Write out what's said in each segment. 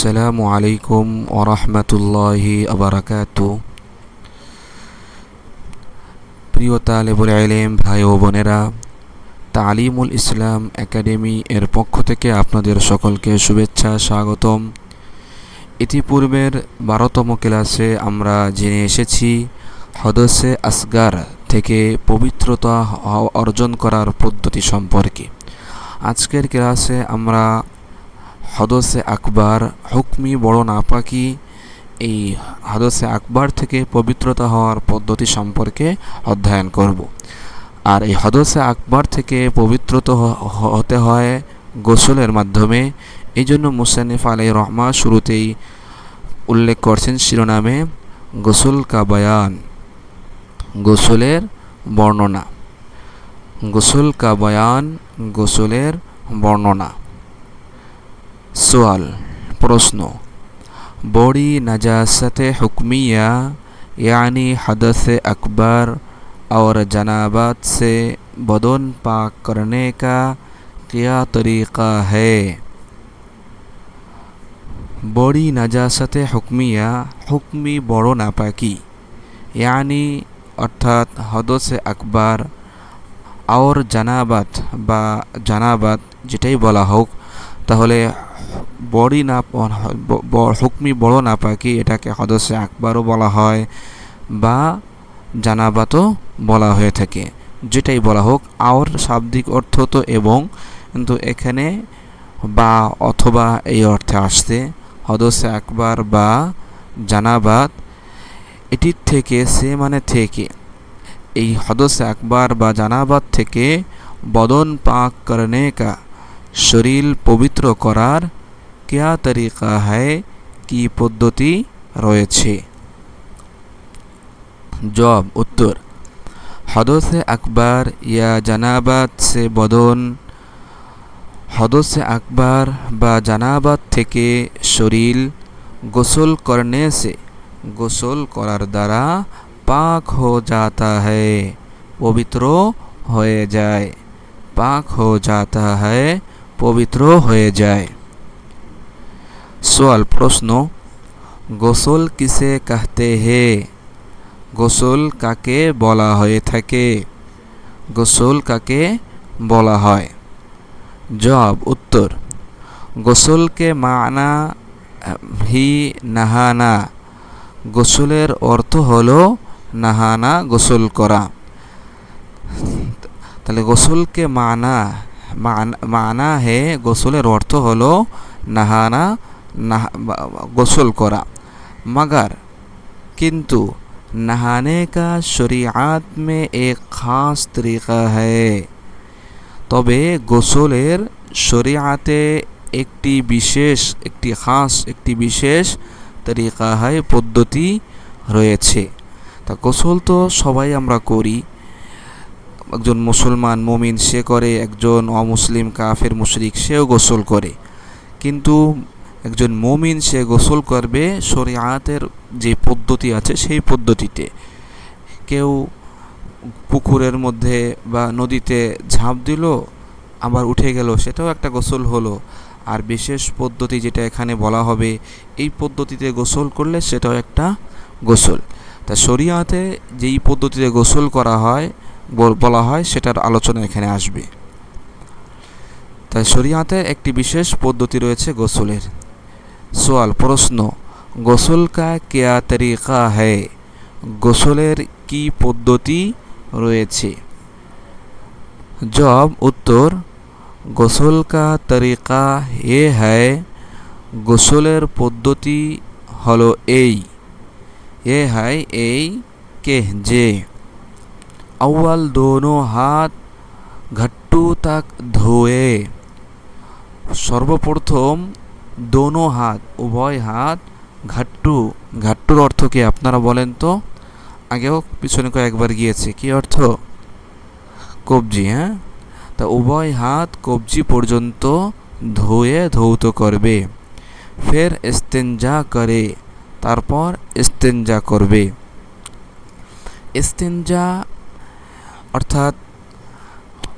আসসালামু আলাইকুম ওরহমতুল্লাহি আবরাকাত প্রিয় তালেবুল আলেম ভাই ও বোনেরা, তালিমুল ইসলাম একাডেমি এর পক্ষ থেকে আপনাদের সকলকে শুভেচ্ছা, স্বাগতম। ইতিপূর্বের বারোতম ক্লাসে আমরা জেনে এসেছি, হদসে আসগার থেকে পবিত্রতা অর্জন করার পদ্ধতি সম্পর্কে। আজকের ক্লাসে আমরা হদসে আকবার হুকমি বড় নাপাকি এই হদসে আকবার থেকে পবিত্রতা হওয়ার পদ্ধতি সম্পর্কে অধ্যয়ন করব। আর এই হদসে আকবার থেকে পবিত্রত হতে হয় গোসলের মাধ্যমে। এই জন্য মুসানিফ আলাই রহমা শুরুতেই উল্লেখ করছেন শিরোনামে গোসল কা বয়ান, গোসলের বর্ণনা। গোসল কা বয়ান, গোসলের বর্ণনা। সোয়াল প্রশ্ন बड़ी नजासत हुक्मिया यानी हदस अकबर और जनाबत से बदन पाक करने का क्या तरीक़ा है बड़ी नजासत हुक्मिया हुक्मी बड़ो नापाकी यानी অর্থাৎ হদসে আকবার আওর জানাবাত বা জানাবাত যেটাই বলা হোক তাহলে বড়ি না হুকমি বড় না পাখি এটাকে হদসে আকবারও বলা হয় বা জানাবাতও বলা হয়ে থাকে। যেটাই বলা হোক, আওর শাব্দিক অর্থ তো এবং, কিন্তু এখানে বা অথবা এই অর্থে আসতে হদসে আকবার বা জানাবাত। এটির থেকে সে মানে থেকে। এই হদসে আকবার বা জানাবাত থেকে বদন পাক করনে কা শরীর পবিত্র করার কেয়া তরিকা হয় কি পদ্ধতি রয়েছে জবাব উত্তর হদসে আকবার ইয়া জানাবাত সে বদন হদসে আকবার বা জানাবাত থেকে শরীর গোসল করনে সে গোসল করার দ্বারা পাক হো যাতা है পবিত্র হয়ে যায়। পাক হো যাতা है পবিত্র হয়ে যায়। সোয়াল প্রশ্ন গোসল কিসে কাহতে হে? গোসল কাকে বলা হয়ে থাকে? গোসল কাকে বলা হয়? জবাব উত্তর গোসলকে মানা হি নাহানা। গোসলের অর্থ হলো নাহানা গোসল করা। তাহলে গোসলকে মানা মানা হে, গোসলের অর্থ হলো নাহানা গোসল করা मगर किंतु नहाने का शरीआत में एक ख़ास तरीक़ा है তবে গোসলের শরিয়াতে একটি বিশেষ একটি খাস একটি বিশেষ তরিকা হয় পদ্ধতি রয়েছে তা গোসল তো সবাই আমরা করি একজন মুসলমান মমিন সে করে একজন অমুসলিম কাফের মুশরিক সেও গোসল করে কিন্তু একজন মমিন, সে গোসল করবে শরিয়াতের যে পদ্ধতি আছে সেই পদ্ধতিতে। কেউ পুকুরের মধ্যে বা নদীতে ঝাঁপ দিল, আবার উঠে গেল, সেটাও একটা গোসল হলো। আর বিশেষ পদ্ধতি যেটা এখানে বলা হবে, এই পদ্ধতিতে গোসল করলে সেটাও একটা গোসল। তা শরিয়াতে যেই পদ্ধতিতে গোসল করা হয়, বলা হয়, সেটার আলোচনা এখানে আসবে। তাই শরিয়াতে একটি বিশেষ পদ্ধতি রয়েছে গোসলের। সোয়াল, প্রশ্ন, গোসল কা কেয়া তরিকা হ্যায়? গোসলের কি পদ্ধতি রয়েছে? জব উত্তর, গোসল কা তরিকা এ হ্যায়। গোসলের পদ্ধতি হলো এই। এ হ্যায়, এই কে যে। আউ্বাল দোনো হাত ঘট্টু তাক ধোয়ে। সর্বপ্রথম দোনো হাত উভয় হাত ঘাট্টু ঘাট্টুর অর্থ কি আপনারা বলেন তো আগেও পিছনে কয়েকবার গিয়েছে কি অর্থ কবজি হ্যাঁ তা উভয় হাত কবজি পর্যন্ত ধুয়ে ধৌত করবে ফের ইস্তেঞ্জা করে তারপর ইস্তেঞ্জা করবে ইস্তেঞ্জা অর্থাৎ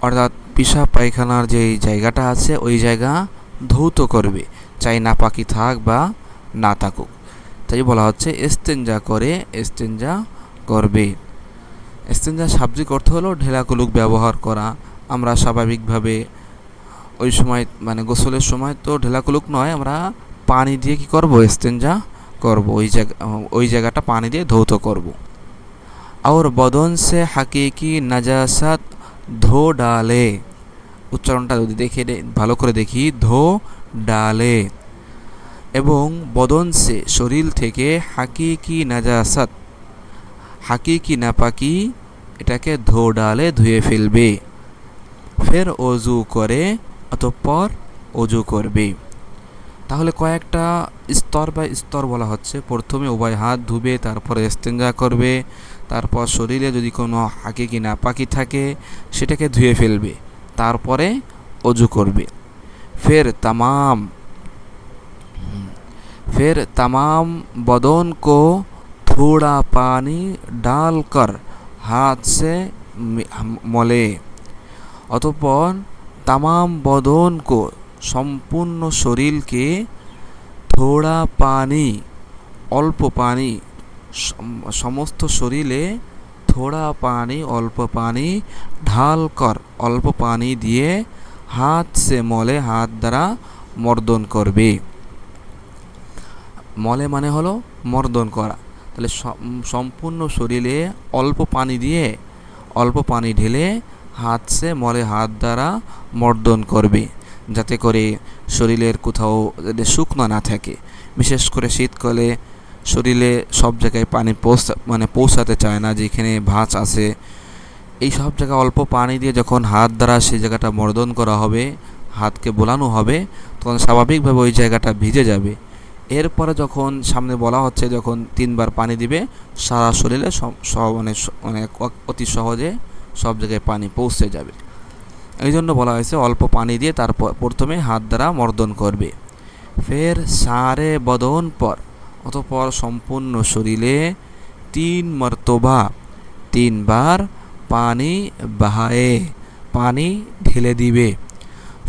অর্থাৎ পিসা পায়খানার যে জায়গাটা আছে ওই জায়গা ধৌত করবে চাই না পাখি থাক বা না থাকুক। তাই বলা হচ্ছে, এস্তেঞ্জা করে, এস্তেঞ্জা করবে। এস্তেঞ্জা শাব্দিক অর্থ হলো ঢেলাকুলুক ব্যবহার করা। আমরা স্বাভাবিকভাবে ওই সময় মানে গোসলের সময় তো ঢেলাকুলুক নয়, আমরা পানি দিয়ে কি করব? এস্তেঞ্জা করব। ওই জায়গা, ওই জায়গাটা পানি দিয়ে ধৌত করব। আর বদন সে হাকিকি নাজাসাত ধো ডালে। উচ্চারণটা যদি দেখে ভালো করে দেখি, ধো ডালে এবং বদন সে শরীর থেকে হাকিকি নাজাসাত, হাকিকি নাপাকি এটাকে ধো ডালে ধুয়ে ফেলবে। ফের অজু করে অতঃপর অজু করবে। তাহলে কয়েকটা স্তর বা স্তর বলা হচ্ছে। প্রথমে উভয় হাত ধুবে, তারপরে এস্তেঞ্জা করবে, তারপর শরীরে যদি কোনো হাকিকি নাপাকি থাকে, সেটাকে ধুয়ে ফেলবে, তারপরে অজু করবে। ফের तमाम फिर तमाम बदन को थोड़ा पानी डालकर हाथ से মলে অতঃপর তামাম বদনকে সম্পূর্ণ শরীরকে থোড়া পানি অল্প পানি সমস্ত শরীরে থোড়া পানি অল্প পানি ঢাল কর অল্প পানি দিয়ে হাত সে মলে, হাত দ্বারা মর্দন করবে। মলে মানে হলো মর্দন করা। তাহলে সম্পূর্ণ শরীরে অল্প পানি দিয়ে, অল্প পানি ঢেলে হাত সে মলে, হাত দ্বারা মর্দন করবে। যাতে করে শরীরের কোথাও যাতে শুকনো না থাকে। বিশেষ করে শীতকালে শরীরে সব জায়গায় পানি পৌঁছা মানে পৌঁছাতে চায় না, যেখানে ভাঁজ আছে এই সব জায়গায় অল্প পানি দিয়ে যখন হাত দ্বারা সেই জায়গাটা মর্দন করা হবে, হাতকে বোলানো হবে, তখন স্বাভাবিকভাবে ওই জায়গাটা ভিজে যাবে। এরপরে যখন সামনে বলা হচ্ছে যখন তিনবার পানি দিবে, সারা শরীরে মানে মানে অতি সহজে সব জায়গায় পানি পৌঁছে যাবে। এই জন্য বলা হয়েছে অল্প পানি দিয়ে তারপর প্রথমে হাত দ্বারা মর্দন করবে। ফের সারে বদন পর, অতপর সম্পূর্ণ শরীরে তিন মর্তবা, তিনবার পানি বাহায়ে, পানি ঢেলে দিবে।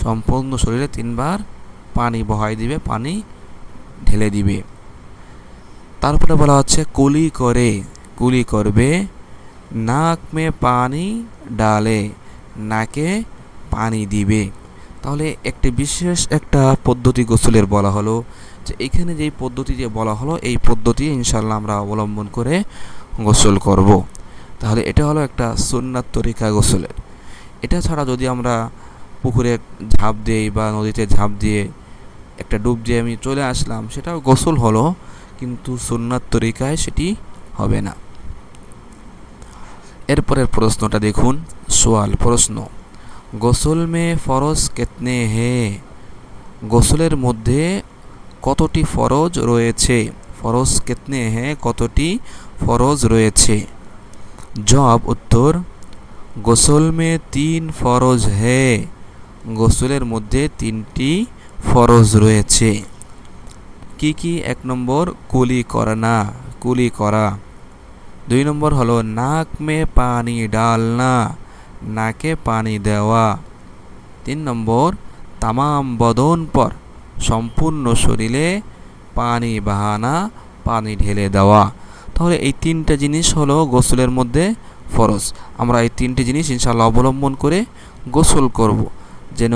সম্পূর্ণ শরীরে তিনবার পানি বহাই দিবে, পানি ঢেলে দিবে। তারপরে বলা হচ্ছে কুলি করে। কুলি করবে, নাক মে পানি ডালে, নাকে পানি দিবে। তাহলে একটি বিশেষ একটা পদ্ধতি গোসলের বলা হলো যে এখানে যেই পদ্ধতি যে বলা হলো, এই পদ্ধতি ইনশাল্লাহ আমরা অবলম্বন করে গোসল করব। তাহলে এটা হলো একটা সুন্নাত তরিকা গোসলের। এটা ছাড়া যদি আমরা পুকুরে ঝাঁপ দিই বা নদীতে ঝাঁপ দিয়ে একটা ডুব দিয়ে আমি চলে আসলাম, সেটাও গোসল হলো, কিন্তু সুন্নাত তরিকায় সেটি হবে না। এরপরের প্রশ্নটা দেখুন, সোয়াল প্রশ্ন, গোসল মে ফরজ কেতনে হে? গোসলের মধ্যে কতটি ফরজ রয়েছে? ফরজ কেতনে হে? কতটি ফরজ রয়েছে? জব উত্তর, গোসল মে তিন ফরজ হে। গোসলের মধ্যে তিনটি ফরজ রয়েছে। কি কি? এক নম্বর, কুলি করা না কুলি করা। দুই নম্বর হলো, নাক মে পানি ডালনা, নাকে পানি দেওয়া। তিন নম্বর, তামাম বদন পর সম্পূর্ণ শরীরে পানি বাহানা, পানি ঢেলে দেওয়া। তাহলে এই তিনটা জিনিস হলো গোসলের মধ্যে ফরজ। আমরা এই তিনটি জিনিস ইনশাল্লাহ অবলম্বন করে গোসল করব। যেন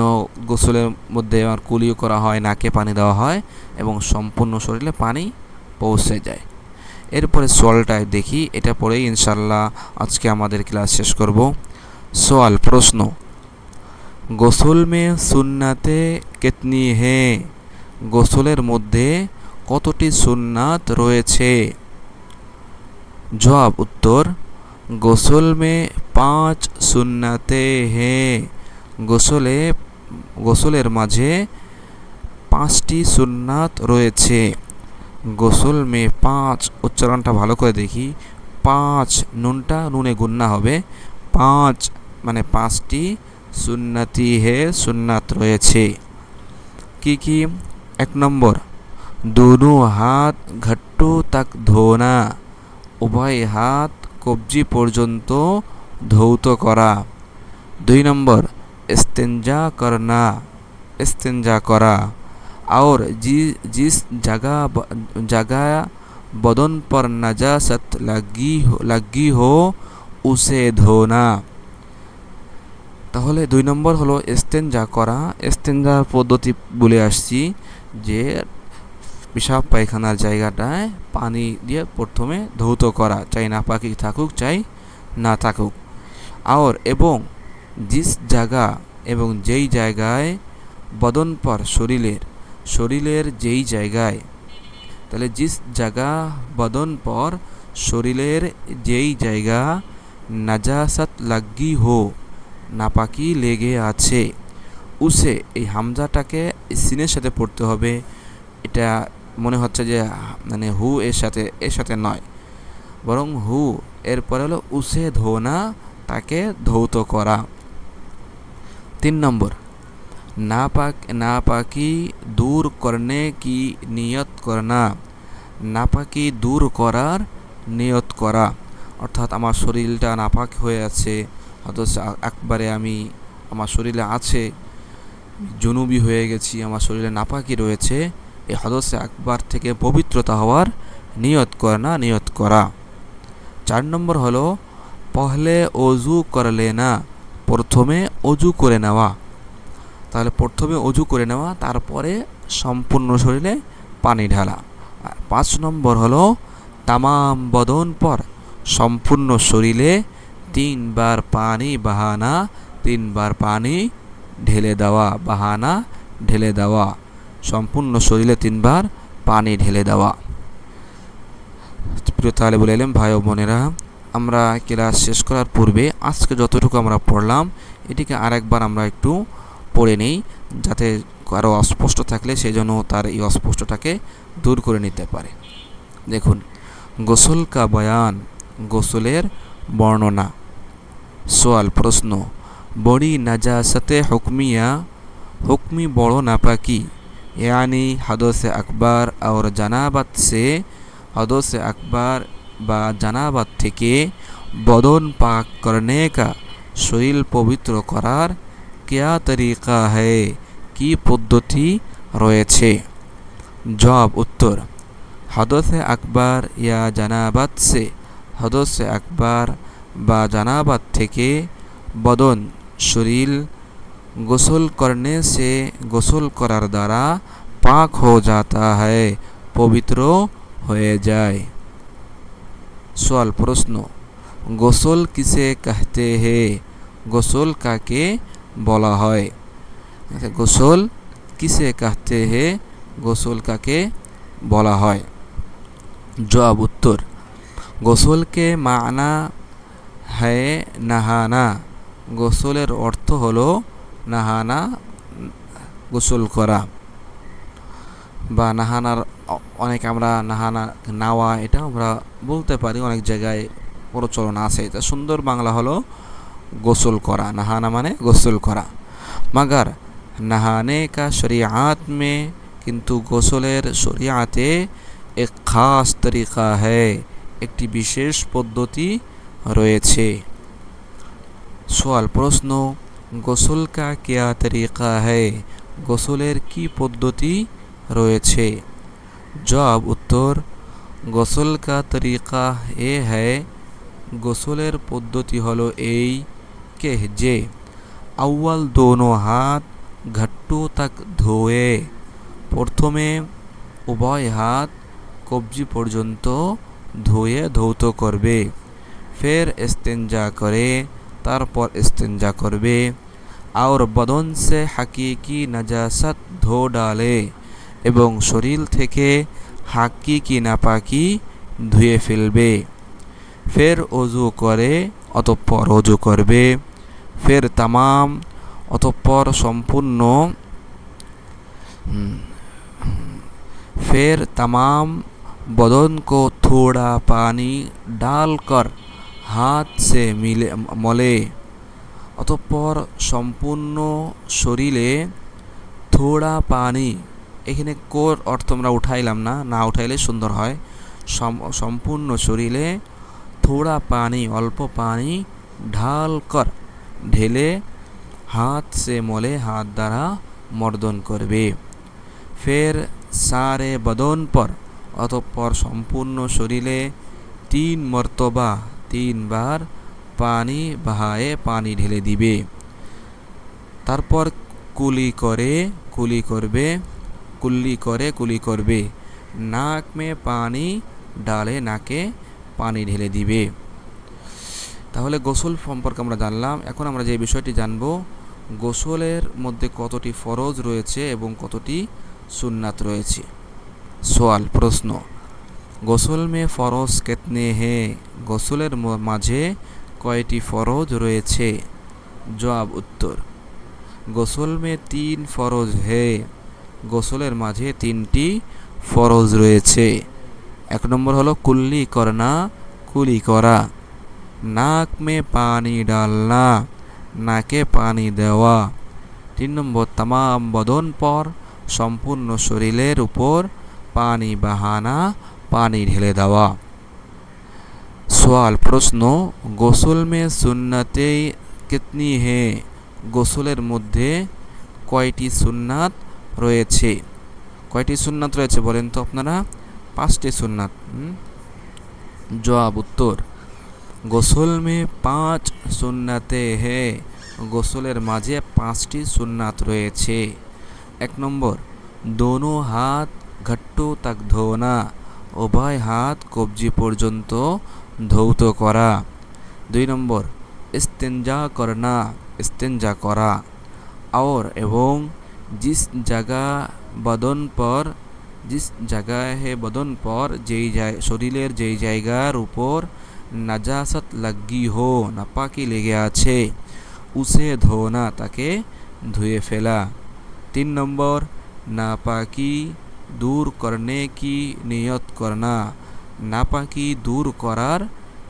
গোসলের মধ্যে আমার কুলিও করা হয়, নাকে পানি দেওয়া হয় এবং সম্পূর্ণ শরীরে পানি পৌঁছে যায়। এরপরে সোয়ালটায় দেখি, এটা পরেই ইনশাল্লাহ আজকে আমাদের ক্লাস শেষ করব। সোয়াল, প্রশ্ন। গোসল মে সুন্নাতে কেতনি হে? গোসলের মধ্যে কতটি সুন্নাত রয়েছে? জবাব উত্তর, গোসল মে পাঁচ সুন্নাতে হে। গোসলে, গোসলের মাঝে পাঁচটি সুন্নাত রয়েছে। গোসল মে পাঁচ, উচ্চারণটা ভালো করে দেখি। পাঁচ, নুনটা নুনে গুন্না হবে। পাঁচ মানে পাঁচটি সুন্নাতি হে সুন্নাত রয়েছে। কি কি? এক নম্বর, দুনু হাত ঘট্টু তাক ধোনা। উভয় হাত কবজি পর্যন্ত ধৌত করা দুই নম্বর ইস্তেঞ্জা করনা ইস্তেঞ্জা করা और जि जिस जगह ब- जगह बदन पर नजासत लगी हो लगी हो उसे धोना তাহলে দুই নম্বর হলো এস্তেঞ্জা করা এস্তেঞ্জার পদ্ধতি বলে আসছি যে পেশাব পায়খানার জায়গাটায় পানি দিয়ে প্রথমে ধৌত করা, চাই না পাখি থাকুক, চাই না থাকুক। আর এবং জিস জায়গা এবং যেই জায়গায় বদন পর শরীরের শরীরের যেই জায়গায়, তাহলে জিস জায়গা, বদন পর শরীরের যেই জায়গা নাজাসাত লাগি হো নাপাকি লেগে আছে, উসে এই হামজাটাকে সিনের সাথে পড়তে হবে। এটা মনে হচ্ছে যে মানে হু এর সাথে এর সাথে নয়। বরং হু এরপরে হলো উসে ধোনা, তাকে ধৌত করা। তিন নম্বর না পাক না পাকি দূর করনে কি নিয়ত করনা। নাপাকি দূর করার নিয়ত করা। অর্থাৎ আমার শরীরটা নাপাক হয়ে আছে, অথচ একবারে আমি, আমার শরীরে আছে, জনুবি হয়ে গেছি, আমার শরীরে নাপাকি রয়েছে এই হদসে আকবার থেকে পবিত্রতা হওয়ার নিয়ত করা না, নিয়ত করা। চার নম্বর হলো, পহলে অজু করলে না, প্রথমে অজু করে নেওয়া। তাহলে প্রথমে অজু করে নেওয়া, তারপরে সম্পূর্ণ শরীরে পানি ঢালা। আর পাঁচ নম্বর হলো, তামাম বদন পর সম্পূর্ণ শরীরে তিনবার পানি বাহানা, তিনবার পানি ঢেলে দেওয়া, বাহানা ঢেলে দেওয়া। সম্পূর্ণ শরীরে তিনবার পানি ঢেলে দেওয়া। প্রিয় তাহলে বলে এলাম ভাই ও বোনেরা, আমরা ক্লাস শেষ করার পূর্বে আজকে যতটুকু আমরা পড়লাম, এটিকে আরেকবার আমরা একটু পড়ে নেই, যাতে কারও অস্পষ্ট থাকলে সেই জন্য তার এই অস্পষ্টটাকে দূর করে নিতে পারে। দেখুন, গোসল কা বয়ান, গোসলের বর্ণনা। সোয়াল প্রশ্ন, বড়ি নাজাসতে হুকমিয়া, হুকমি বড় নাপাকি। यानी हदोस আকবার और জানাবাত সে हदोस আকবার বা জানাবাত থেকে বদন পাক করনে কা শরীর পবিত্র করার কেয়া তরিকা হ্যায় কি পদ্ধতি রয়েছে জবাব উত্তর হদসে আকবার ইয়া জানাবাত সে হদসে আকবার বা জানাবাত থেকে বদন শরীর গোসল করনে সে গোসল করার দ্বারা পাক হো যাতা হয় পবিত্র হয়ে যায়। সোয়াল প্রশ্ন গোসল কিসে কাহতে হে? গোসল কাকে বলা হয়? আচ্ছা, গোসল কিসে কাহতে হে? গোসল কাকে বলা হয়? জবাব উত্তর গোসলকে মানা হ্যায় নাহানা। গোসলের অর্থ হলো নাহানা গোসল করা বা নাহানার অনেক আমরা নাহানা নাওয়া এটা আমরা বলতে পারি, অনেক জায়গায় প্রচলন আছে। এটা সুন্দর বাংলা হলো গোসল করা, নাহানা মানে গোসল করা। মাগার নাহানে কা শরিয়াত মে, কিন্তু গোসলের শরিয়াতে এক খাস তরিকা হ্যায় একটি বিশেষ পদ্ধতি রয়েছে। সোয়াল প্রশ্ন গোসল কা কেয়া তরিকা হ্যায়? গোসলের কি পদ্ধতি রয়েছে? জবাব উত্তর, গোসল কা তরিকা এ হ্যায়। গোসলের পদ্ধতি হলো এই কে যে আউয়াল দোনো হাত ঘট্টু তাক ধোয়ে। প্রথমে উভয় হাত কবজি পর্যন্ত ধুয়ে ধৌত করবে, ফের ইস্তেঞ্জা করে তারপর ইস্তেঞ্জা করবে। আর বদন সে হাকিকি নাজাসাত ধো ডালে এবং শরীর থেকে হাকিকি নাপাকি ধুয়ে ফেলবে। ফের অজু করে, অতঃপর অজু করবে। ফের তামাম, অতঃপর সম্পূর্ণ ফের তামাম বদন কো থোড়া পানি ডাল কর। হাত সে মিলে মলে। অতঃপর সম্পূর্ণ শরীরে থোড়া পানি। এখানে কোর অর্থ আমরা উঠাইলাম না না উঠাইলে সুন্দর হয়। সম- সম্পূর্ণ শরীরে থোড়া পানি, অল্প পানি ঢাল কর। ঢেলে হাত সে মলে, হাত দ্বারা মর্দন করবে। ফের সারে বদন পর। অতঃপর সম্পূর্ণ শরীরে তিন মর্তবা তিনবার পানি বাহায়ে পানি ঢেলে দিবে। তারপর কুলি করে, কুলি করবে কুল্লি করে, কুলি করবে। নাক মে পানি ডালে নাকে পানি ঢেলে দিবে। তাহলে গোসল সম্পর্কে আমরা জানলাম। এখন আমরা যে বিষয়টি জানব, গোসলের মধ্যে কতটি ফরজ রয়েছে এবং কতটি সুন্নাত রয়েছে? সোয়াল, প্রশ্ন। গোসল মে ফরজ কেতনে হে গোসলের মাঝে কয়টি ফরজ রয়েছে? জবাব উত্তর, গোসল মে তিন ফরজ হে গোসলের মাঝে তিনটি ফরজ রয়েছে। এক নম্বর হলো কুল্লি করনা, কুলি করা। নাক মে পানি ডালনা, নাকে পানি দেওয়া। তিন নম্বর, তামাম বদন পর, সম্পূর্ণ শরীরের উপর পানি বাহানা পানি ঢেলে দেওয়া। সোয়াল প্রশ্ন, গোসল মে সুন্নতে কিতনি হে? গোসলের মধ্যে কয়টি সুন্নাত রয়েছে? কয়টি সুন্নাত রয়েছে বলেন তো আপনারা? পাঁচটি সুন্নাত। জবাব, উত্তর। গোসল মে পাঁচ সুন্নাতে হে। গোসলের মাঝে পাঁচটি সুন্নাত রয়েছে। এক নম্বর, দোনো হাত ঘট্টু তাক ধোনা। উভয় হাত কবজি পর্যন্ত ধৌত করা দুই নম্বর ইস্তেঞ্জা করনা ইস্তেঞ্জা করা और এবং जिस जगह বদন পর जिस जगह है বদন পর যেই শরীরের যেই জায়গার উপর নাজাসত লাগি হো নাপাকি লেগে আছে উসে ধোনা তাকে ধুয়ে ফেলা তিন নম্বর নাপাকি দূর করনে কি নিয়ত করনা নাপাকি দূর করার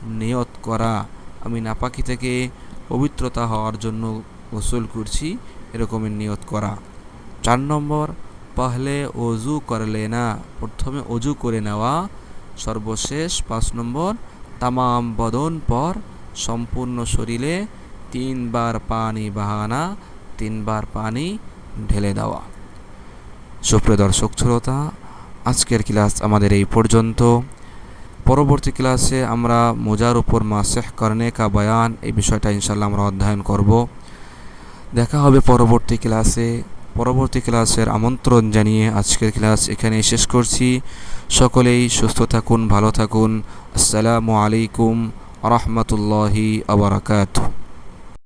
নিয়ত করা। আমি নাপাকি থেকে পবিত্রতা হওয়ার জন্য গোসল করছি, এরকমের নিয়ত করা। চার নম্বর, পহলে অজু করলে না প্রথমে অজু করে নেওয়া, সর্বশেষ পাঁচ নম্বর, তামাম বদন পর সম্পূর্ণ শরীরে তিনবার পানি বাহানা, তিনবার পানি ঢেলে দেওয়া। সুপ্রিয় দর্শক শ্রোতা, আজকের ক্লাস আমাদের এই পর্যন্ত। পরবর্তী ক্লাসে আমরা মোজার উপর মাসেহ করনে কা বয়ান এই বিষয়টা ইনশাল্লাহ আমরা অধ্যয়ন করব। দেখা হবে পরবর্তী ক্লাসে। পরবর্তী ক্লাসের আমন্ত্রণ জানিয়ে আজকের ক্লাস এখানে শেষ করছি। সকলেই সুস্থ থাকুন, ভালো থাকুন। আসসালামু আলাইকুম রহমতুল্লাহি আবরাকাত